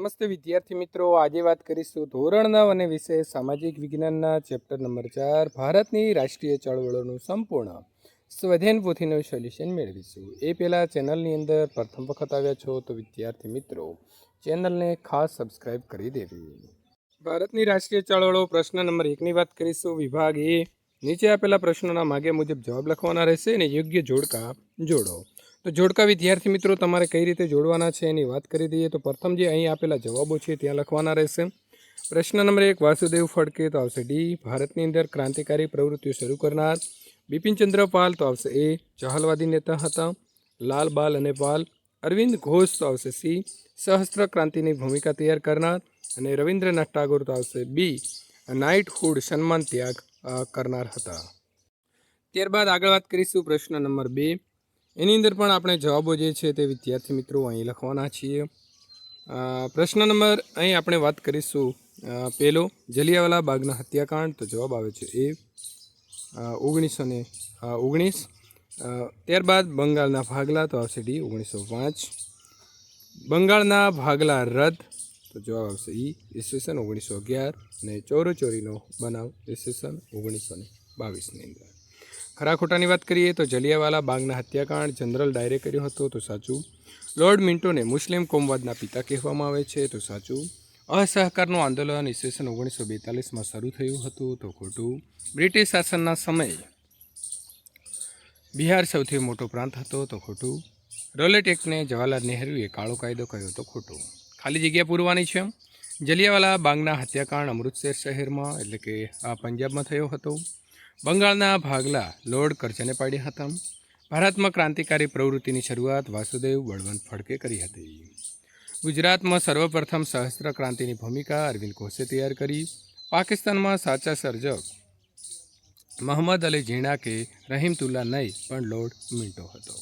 નમસ્તે વિદ્યાર્થી મિત્રો, આજે વાત કરીશું ધોરણ નવ અને વિષય સામાજિક વિજ્ઞાનના ચેપ્ટર નંબર ચાર, ભારતની રાષ્ટ્રીય ચળવળોનું સંપૂર્ણ સ્વધેન પોથીનું સોલ્યુશન મેળવીશું. એ પહેલાં ચેનલની અંદર પ્રથમ વખત આવ્યા છો તો વિદ્યાર્થી મિત્રો, ચેનલને ખાસ સબસ્ક્રાઇબ કરી દેવી ભારતની રાષ્ટ્રીય ચળવળો, પ્રશ્ન નંબર એકની વાત કરીશું. વિભાગ એ નીચે આપેલા પ્રશ્નોના માગ્યા મુજબ જવાબ લખવાના રહેશે અને યોગ્ય જોડકા જોડો. તો જોડકા વિદ્યાર્થી મિત્રો, તમારે કઈ રીતે જોડવાના છે એની વાત કરી દઈએ. તો પ્રથમ જે અહીં આપેલા જવાબો છે ત્યાં લખવાના રહેશે. પ્રશ્ન નંબર એક, વાસુદેવ ફડકે તો આવશે ડી, ભારતની અંદર ક્રાંતિકારી પ્રવૃત્તિઓ શરૂ કરનાર બિપિનચંદ્ર પાલ તો આવશે એ જહાલવાદી નેતા હતા. લાલ બાલ અને પાલ અરવિંદ ઘોષ તો આવશે સી, સહસ્ત્ર ક્રાંતિની ભૂમિકા તૈયાર કરનાર અને રવિન્દ્રનાથ ટાગોર તો આવશે બી, નાઇટહુડ સન્માન ત્યાગ કરનાર હતા. ત્યારબાદ આગળ વાત કરીશું પ્રશ્ન નંબર બે. એની અંદર પણ આપણે જવાબો જે છે તે વિદ્યાર્થી મિત્રો અહીં લખવાના છીએ. પ્રશ્ન નંબર અહીં આપણે વાત કરીશું. પહેલો જલિયાવાલા બાગના હત્યાકાંડ, તો જવાબ આવે છે એ. ઓગણીસો ને ઓગણીસ. ત્યારબાદ બંગાળના ભાગલા, તો આવશે ડી, ઓગણીસો પાંચ. બંગાળના ભાગલા રદ, તો જવાબ આવશે ઈ ઈસવીસન ઓગણીસો અગિયાર અને ચોરો ચોરીનો બનાવ ઈસવીસન ઓગણીસો ને બાવીસની અંદર. ખરા ખોટાની વાત કરીએ તો જલિયાવાલા બાગના હત્યાકાંડ જનરલ ડાયરે કર્યો હતો તો સાચું. લોર્ડ મિન્ટોને મુસ્લિમ કોમવાદના પિતા કહેવામાં આવે છે તો સાચું. અસહકારનું આંદોલન ઈસવીસન ઓગણીસો બેતાલીસમાં શરૂ થયું હતું તો ખોટું. બ્રિટિશ શાસનના સમયે બિહાર સૌથી મોટો પ્રાંત હતો તો ખોટું. રોલેટ એક્ટને જવાહરલાલ નહેરુએ કાળો કાયદો કહ્યો તો ખોટું. ખાલી જગ્યા પૂરવાની છે? જલિયાવાલા બાગના હત્યાકાંડ અમૃતસર શહેરમાં એટલે કે આ પંજાબમાં થયો હતો. બંગાળના ભાગલા લોર્ડ કરજને પાડ્યા હતા ભારતમાં ક્રાંતિકારી પ્રવૃત્તિની શરૂઆત વાસુદેવ બળવંત ફડકે કરી હતી. ગુજરાતમાં સર્વપ્રથમ સહસ્ત્ર ક્રાંતિની ભૂમિકા અરવિંદ ઘોષે તૈયાર કરી. પાકિસ્તાનમાં સાચા સર્જક મોહમ્મદ અલી ઝીણા કે રહીમતુલ્લા નહીં, પણ લોર્ડ મિન્ટો હતો.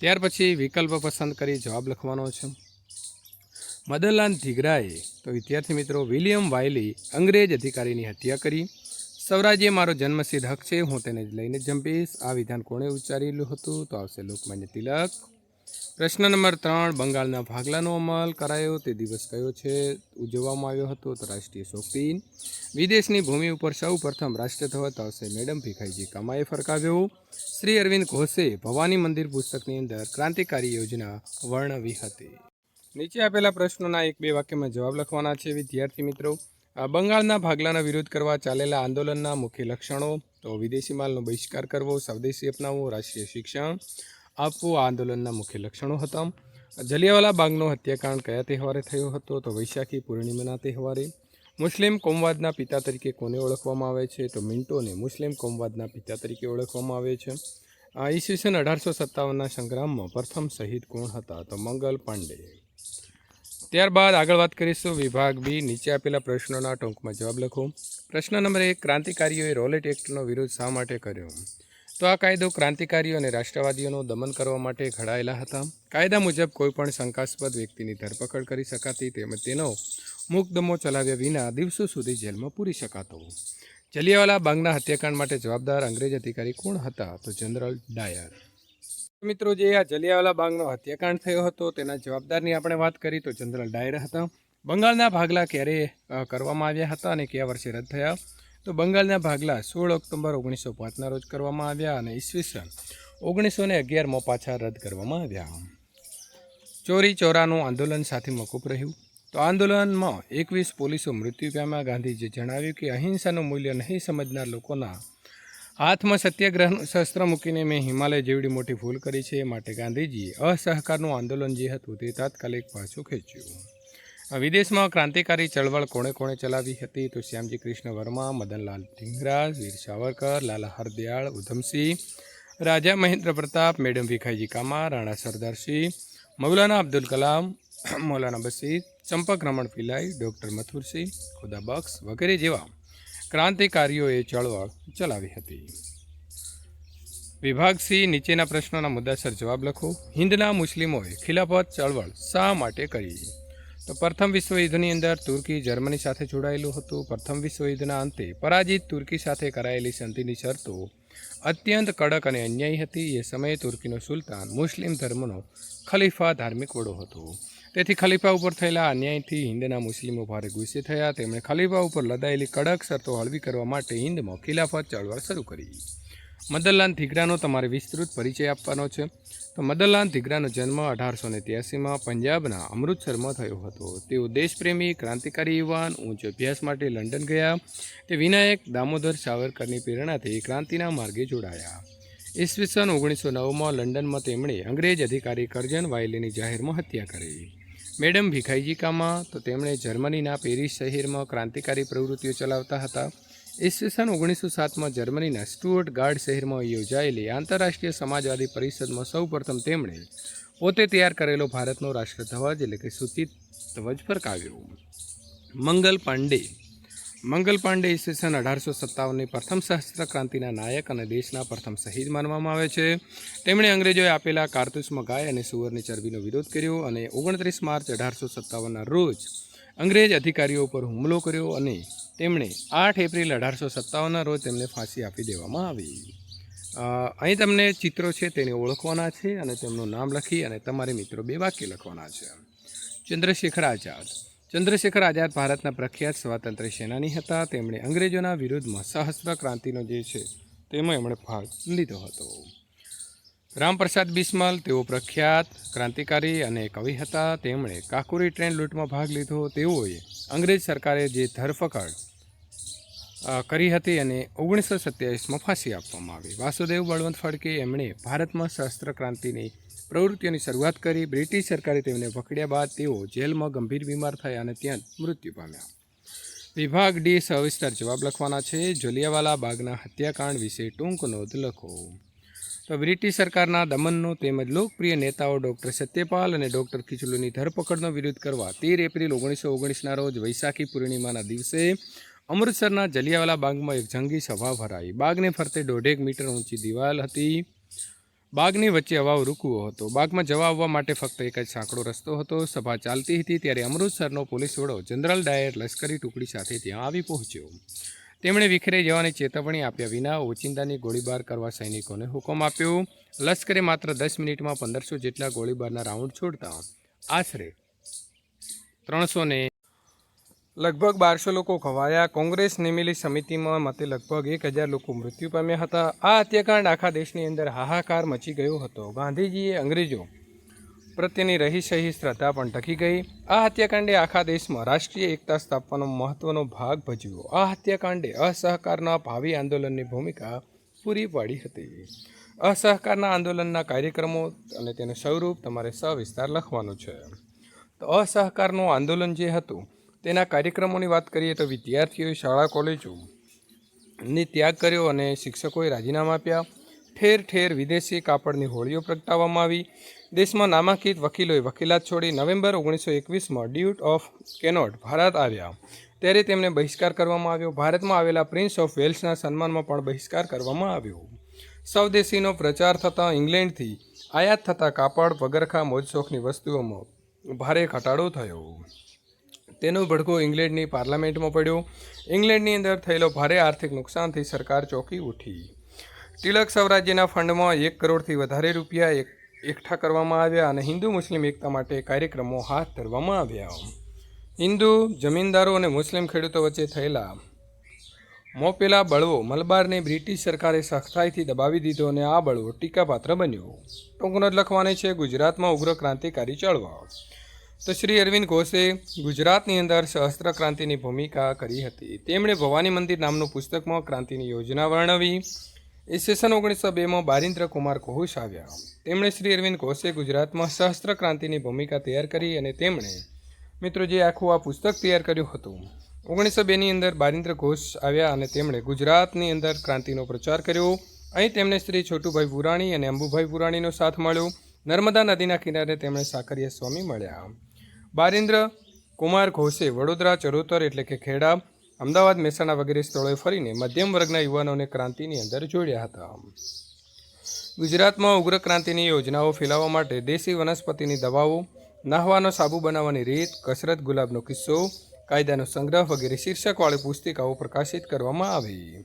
ત્યાર પછી વિકલ્પ પસંદ કરી જવાબ લખવાનો છે. મદનલાલ ધીગરાએ તો વિદ્યાર્થી મિત્રો વિલિયમ વાયલી અંગ્રેજ અધિકારીની હત્યા કરી. સ્વરાજ્ય મારો જન્મસિદ્ધ હક છે. હું તેને જ લઈને જંપીશ. આ વિધાન કોણે ઉચ્ચારેલું હતું? તો આવશે લોકમાન્ય તિલક. પ્રશ્ન નંબર ત્રણ, બંગાળના ભાગલાનો અમલ કરાયો. તે દિવસ કયો છે? ઉજવવામાં આવ્યો હતો તો રાષ્ટ્રીય શોક દિન. વિદેશની ભૂમિ ઉપર સૌ પ્રથમ રાષ્ટ્રધ્વજ આવશે મેડમ ભીખાઈજી કમાએ ફરકાવ્યો. શ્રી અરવિંદ ઘોષે ભવાની મંદિર પુસ્તકની અંદર ક્રાંતિકારી યોજના વર્ણવી હતી. નીચે આપેલા પ્રશ્નોના એક બે વાક્યમાં જવાબ લખવાના છે. વિદ્યાર્થી મિત્રો બંગાળના ભાગલાના વિરોધ કરવા ચાલેલા આંદોલનના મુખ્ય લક્ષણો તો વિદેશી માલનો બહિષ્કાર કરવો, સ્વદેશી અપનાવવો, રાષ્ટ્રીય શિક્ષણ આપવું, આ આંદોલનના મુખ્ય લક્ષણો હતા. જલિયાવાલા બાગનો હત્યાકાંડ કયા તહેવારે થયો હતો તો વૈશાખી પૂર્ણિમાના તહેવારે. મુસ્લિમ કોમવાદના પિતા તરીકે કોને ઓળખવામાં આવે છે તો મિન્ટોને મુસ્લિમ કોમવાદના પિતા તરીકે ઓળખવામાં આવે છે. આ ઈસવીસન અઢારસો સત્તાવનના સંગ્રામમાં પ્રથમ શહીદ કોણ હતા તો મંગલ પાંડે. ત્યારબાદ આગળ વાત કરીશું વિભાગ બી. નીચે આપેલા પ્રશ્નોના ટૂંકમાં જવાબ લખો. પ્રશ્ન નંબર એક, ક્રાંતિકારીઓએ રોલેટ એક્ટનો વિરોધ શા માટે કર્યો? તો આ કાયદો ક્રાંતિકારીઓ અને રાષ્ટ્રવાદીઓનું દમન કરવા માટે ઘડાયેલા હતા. કાયદા મુજબ કોઈપણ શંકાસ્પદ વ્યક્તિની ધરપકડ કરી શકાતી તેમજ તેનો મુકદમો ચલાવ્યા વિના દિવસો સુધી જેલમાં પૂરી શકાતો. જલિયાવાલા બાગના હત્યાકાંડ માટે જવાબદાર અંગ્રેજ અધિકારી કોણ હતા? તો જનરલ ડાયર. મિત્રો, જે આ જલિયાવાલા બાગનો હત્યાકાંડ થયો હતો, તેના જવાબદારની આપણે વાત કરી તો જનરલ ડાયર હતા. બંગાળના ભાગલા ક્યારે કરવામાં આવ્યા હતા અને કયા વર્ષે રદ થયા? તો બંગાળના ભાગલા સોળ ઓક્ટોબર ઓગણીસો પાંચના રોજ કરવામાં આવ્યા અને ઈસવીસન ઓગણીસો ને અગિયારમાં પાછા રદ કરવામાં આવ્યા. ચોરી ચોરાનું આંદોલન સાથે મોકૂફ રહ્યું. તો આંદોલનમાં એકવીસ પોલીસો મૃત્યુ પામ્યા. ગાંધીજીએ જણાવ્યું કે અહિંસાનું મૂલ્ય નહીં સમજનાર લોકોના હાથમાં સત્યાગ્રહનું શસ્ત્ર મૂકીને મેં હિમાલય જેવડી મોટી ભૂલ કરી છે માટે ગાંધીજીએ અસહકારનું આંદોલન જે હતું તે તાત્કાલિક પાછું ખેંચ્યું. વિદેશમાં ક્રાંતિકારી ચળવળ કોણે કોણે ચલાવી હતી તો શ્યામજી કૃષ્ણ વર્મા, મદનલાલ ઢીંગરા વીર સાવરકર, લાલા હરદયાળ, ઉધમસિંહ, રાજા મહેન્દ્ર પ્રતાપ, મેડમ ભીખાઈજી કામા, રાણા સરદારસિંહ મૌલાના અબ્દુલ કલામ, મૌલાના બશીર, ચંપક રમણ પિલાઈ, ડૉક્ટર મથુરસિંહ ખુદાબક્ષ વગેરે જેવા ક્રાંતિકારીઓએ ચળવળ ચલાવી હતી. વિભાગ સી નીચેના પ્રશ્નોના મુદ્દાસર જવાબ લખો. હિન્દના મુસ્લિમોએ ખિલાફત ચળવળ શા માટે કરી? તો પ્રથમ વિશ્વયુદ્ધની અંદર તુર્કી જર્મની સાથે જોડાયેલું હતું. પ્રથમ વિશ્વયુદ્ધના અંતે પરાજિત તુર્કી સાથે કરાયેલી સંધિની શરતો અત્યંત કડક અને અન્યાયી હતી. એ સમયે તુર્કીનો સુલતાન મુસ્લિમ ધર્મનો ખલીફા ધાર્મિક વડો હતો. તેથી ખલીફા ઉપર થયેલા અન્યાયથી હિન્દના મુસ્લિમો ભારે ગુસ્સે થયા. તેમણે ખલીફા ઉપર લદાયેલી કડક શરતો હળવી કરવા માટે હિન્દમાં ખિલાફત ચળવળ શરૂ કરી. મદનલાલ ધીગરાનો તમારે વિસ્તૃત પરિચય આપવાનો છે. તો મદનલાલ ધીગરાનો જન્મ અઢારસો ને ત્યાસીમાં પંજાબના અમૃતસરમાં થયો હતો. તેઓ દેશપ્રેમી, ક્રાંતિકારી યુવાન ઉચ્ચ અભ્યાસ માટે લંડન ગયા. તે વિનાયક દામોદર સાવરકરની પ્રેરણાથી ક્રાંતિના માર્ગે જોડાયા. ઈસવીસન ઓગણીસો નવમાં લંડનમાં તેમણે અંગ્રેજ અધિકારી કરજન વાયલીની જાહેરમાં હત્યા કરી. મેડમ ભીખાઈજીકામાં તો તેમણે જર્મનીના પેરિસ શહેરમાં ક્રાંતિકારી પ્રવૃત્તિઓ ચલાવતા હતા. ઈસવીસન ઓગણીસો સાતમાં જર્મનીના સ્ટુઅર્ટ ગાર્ડ શહેરમાં યોજાયેલી આંતરરાષ્ટ્રીય સમાજવાદી પરિષદમાં સૌપ્રથમ તેમણે પોતે તૈયાર કરેલો ભારતનો રાષ્ટ્રધ્વજ એટલે કે સૂચિત ધ્વજ ફરકાવ્યો. મંગલ પાંડે મંગલ પાંડે ઈસવીસન અઢારસો સત્તાવનની પ્રથમ સહસ્ત્ર ક્રાંતિના નાયક અને દેશના પ્રથમ શહીદ માનવામાં આવે છે. તેમણે અંગ્રેજોએ આપેલા કારતૂસમાં ગાય અને સુવરની ચરબીનો વિરોધ કર્યો અને ઓગણત્રીસ માર્ચ અઢારસો સત્તાવનના રોજ અંગ્રેજ અધિકારીઓ પર હુમલો કર્યો અને તેમણે આઠ એપ્રિલ અઢારસો સત્તાવનના રોજ તેમને ફાંસી આપી દેવામાં આવી. અહીં તમને ચિત્રો છે તેને ઓળખવાના છે અને તેમનું નામ લખી અને તમારે મિત્રો બે વાક્ય લખવાના છે. ચંદ્રશેખર આઝાદ ચંદ્રશેખર આઝાદ ભારતના પ્રખ્યાત સ્વાતંત્ર્ય સેનાની હતા. તેમણે અંગ્રેજોના વિરુદ્ધમાં સહસ્ત્ર ક્રાંતિનો જે છે, તેમાં એમણે ભાગ લીધો હતો. રામપ્રસાદ બિસ્મલ, તેઓ પ્રખ્યાત ક્રાંતિકારી અને કવિ હતા. તેમણે કાકુરી ટ્રેન લૂંટમાં ભાગ લીધો. તેઓએ અંગ્રેજ સરકારે જે ધરપકડ કરી હતી અને ઓગણીસો સત્યાવીસમાં ફાંસી આપવામાં આવી. વાસુદેવ બળવંત ફડકે એમણે ભારતમાં શસ્ત્ર ક્રાંતિની પ્રવૃત્તિઓની શરૂઆત કરી બ્રિટિશ સરકારે તેમને પકડ્યા બાદ તેઓ જેલમાં ગંભીર બીમાર થયા અને ત્યાં મૃત્યુ પામ્યા. વિભાગ ડી સવિસ્તર જવાબ લખવાના છે. જલિયાવાલા બાગના હત્યાકાંડ વિશે ટૂંક નોંધ લખો. તો બ્રિટિશ સરકારના દમનનો તેમજ લોકપ્રિય નેતાઓ ડૉક્ટર સત્યપાલ અને ડૉક્ટર ખીચલુની ધરપકડનો વિરોધ કરવા તેર એપ્રિલ ઓગણીસો ઓગણીસના રોજ વૈશાખી પૂર્ણિમાના દિવસે અમૃતસરના જલિયાવાલા બાગમાં એક જંગી સભા ભરાઈ. બાગને ફરતે દોઢેક મીટર ઊંચી દિવાલ હતી. બાગની વચ્ચે અવાવ રૂકવો હતો. બાગમાં જવા આવવા માટે ફક્ત એક જ સાંકડો રસ્તો હતો. સભા ચાલતી હતી ત્યારે અમૃતસરનો પોલીસ વડો જનરલ ડાયર લશ્કરી ટુકડી સાથે ત્યાં આવી પહોંચ્યો. તેમણે વિખરાઈ જવાની ચેતવણી આપ્યા વિના ઓચિંતાની ગોળીબાર કરવા સૈનિકોને હુકમ આપ્યો. લશ્કરે માત્ર દસ મિનિટમાં પંદરસો જેટલા ગોળીબારના રાઉન્ડ છોડતા આશરે ત્રણસો ને લગભગ બારસો લોકો ઘવાયા. કોંગ્રેસ નિમેલી સમિતિમાં મતે લગભગ એક હજાર લોકો મૃત્યુ પામ્યા હતા. આ હત્યાકાંડ આખા દેશની અંદર હાહાકાર મચી ગયો હતો. ગાંધીજીએ અંગ્રેજો પ્રત્યેની રહી સહી શ્રદ્ધા પણ ટકી ગઈ. આ હત્યાકાંડે આખા દેશમાં રાષ્ટ્રીય એકતા સ્થાપવાનો મહત્વનો ભાગ ભજવ્યો. આ હત્યાકાંડે અસહકારના ભાવિ આંદોલનની ભૂમિકા પૂરી પાડી હતી. અસહકારના આંદોલનના કાર્યક્રમો અને તેનું સ્વરૂપ તમારે સવિસ્તાર લખવાનું છે. તો અસહકારનું આંદોલન જે હતું તેના કાર્યક્રમોની વાત કરીએ તો વિદ્યાર્થીઓએ શાળા કોલેજો ની ત્યાગ કર્યો અને શિક્ષકોએ રાજીનામા આપ્યા. ઠેર ઠેર વિદેશી કાપડની હોળીઓ પ્રગટાવવામાં આવી. દેશમાં નામાંકિત વકીલોએ વકીલાત છોડી નવેમ્બર ઓગણીસો એકવીસમાં ડ્યુટ ઓફ કેનોટ ભારત આવ્યા. ત્યારે તેમને બહિષ્કાર કરવામાં આવ્યો. ભારતમાં આવેલા પ્રિન્સ ઓફ વેલ્સના સન્માનમાં પણ બહિષ્કાર કરવામાં આવ્યો. સ્વદેશીનો પ્રચાર થતાં ઇંગ્લેન્ડથી આયાત થતા કાપડ પગરખા મોજશોખની વસ્તુઓમાં ભારે ઘટાડો થયો. તેનો ભડકો ઇંગ્લેન્ડની પાર્લામેન્ટમાં પડ્યો. ઇંગ્લેન્ડની અંદર થયેલો ભારે આર્થિક નુકસાનથી સરકાર ચોંકી ઉઠી. તિલક સ્વરાજ્યના ફંડમાં એક કરોડથી વધારે રૂપિયા એક, એકઠા કરવામાં આવ્યા અને હિન્દુ મુસ્લિમ એકતા માટે કાર્યક્રમો હાથ ધરવામાં આવ્યા. હિન્દુ જમીનદારો અને મુસ્લિમ ખેડૂતો વચ્ચે થયેલા મોપેલા બળવો મલબારને બ્રિટિશ સરકારે સખ્તાઈથી દબાવી દીધો અને આ બળવો ટીકાપાત્ર બન્યો. ટૂંકનો જ લખવાની છે, ગુજરાતમાં ઉગ્ર ક્રાંતિકારી ચળવળ. તો શ્રી અરવિંદ ઘોષે ગુજરાતની અંદર સહસ્ત્ર ક્રાંતિની ભૂમિકા કરી હતી. તેમણે ભવાની મંદિર નામનું પુસ્તકમાં ક્રાંતિની યોજના વર્ણવી. ઈસવીસન ઓગણીસો બેમાં બારિન્દ્ર કુમાર ઘોષ આવ્યા. તેમણે શ્રી અરવિંદ ઘોષે ગુજરાતમાં સહસ્ત્ર ક્રાંતિની ભૂમિકા તૈયાર કરી અને તેમણે, મિત્રો, જે આખું આ પુસ્તક તૈયાર કર્યું હતું, ઓગણીસો બેની અંદર બારિન્દ્ર ઘોષ આવ્યા અને તેમણે ગુજરાતની અંદર ક્રાંતિનો પ્રચાર કર્યો. અહીં તેમને શ્રી છોટુભાઈ પુરાણી અને અંબુભાઈ પુરાણીનો સાથ મળ્યો. નર્મદા નદીના કિનારે તેમણે સાકરિયા સ્વામી મળ્યા. બારિન્દ્ર, કુમાર ઘોષે વડોદરા, ચરોતર એટલે કે ખેડા, અમદાવાદ, મહેસાણા વગેરે સ્થળોએ ફરીને મધ્યમ વર્ગના યુવાનોને ક્રાંતિની અંદર જોડ્યા હતા. ગુજરાતમાં ઉગ્ર ક્રાંતિની યોજનાઓ ફેલાવવા માટે દેશી વનસ્પતિની દવાઓ, નાહવાનો સાબુ બનાવવાની રીત, કસરત, ગુલાબનો કિસ્સો, કાયદાનો સંગ્રહ વગેરે શીર્ષકવાળી પુસ્તિકાઓ પ્રકાશિત કરવામાં આવી.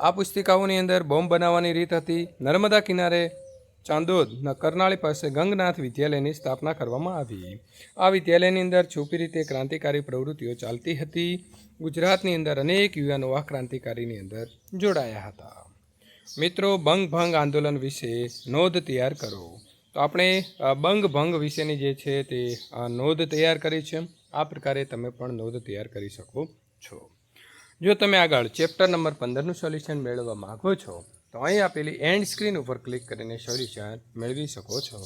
આ પુસ્તિકાઓની અંદર બોમ્બ બનાવવાની રીત હતી. નર્મદા કિનારે ચાંદોદના કરનાળી પાસે ગંગનાથ વિદ્યાલયની સ્થાપના કરવામાં આવી. આ વિદ્યાલયની અંદર છુપી રીતે ક્રાંતિકારી પ્રવૃત્તિઓ ચાલતી હતી. ગુજરાતની અંદર અનેક યુવાનો આ ક્રાંતિકારીની અંદર જોડાયા હતા. મિત્રો, બંગ ભંગ આંદોલન વિશે નોંધ તૈયાર કરો. તો આપણે બંગ ભંગ વિશેની જે છે તે નોંધ તૈયાર કરી છે. આ પ્રકારે તમે પણ નોંધ તૈયાર કરી શકો છો. જો તમે આગળ ચેપ્ટર નંબર પંદરનું સોલ્યુશન મેળવવા માગો છો તો અહીં આપેલી એન્ડ સ્ક્રીન ઉપર ક્લિક કરીને સોલ્યુશન મેળવી શકો છો.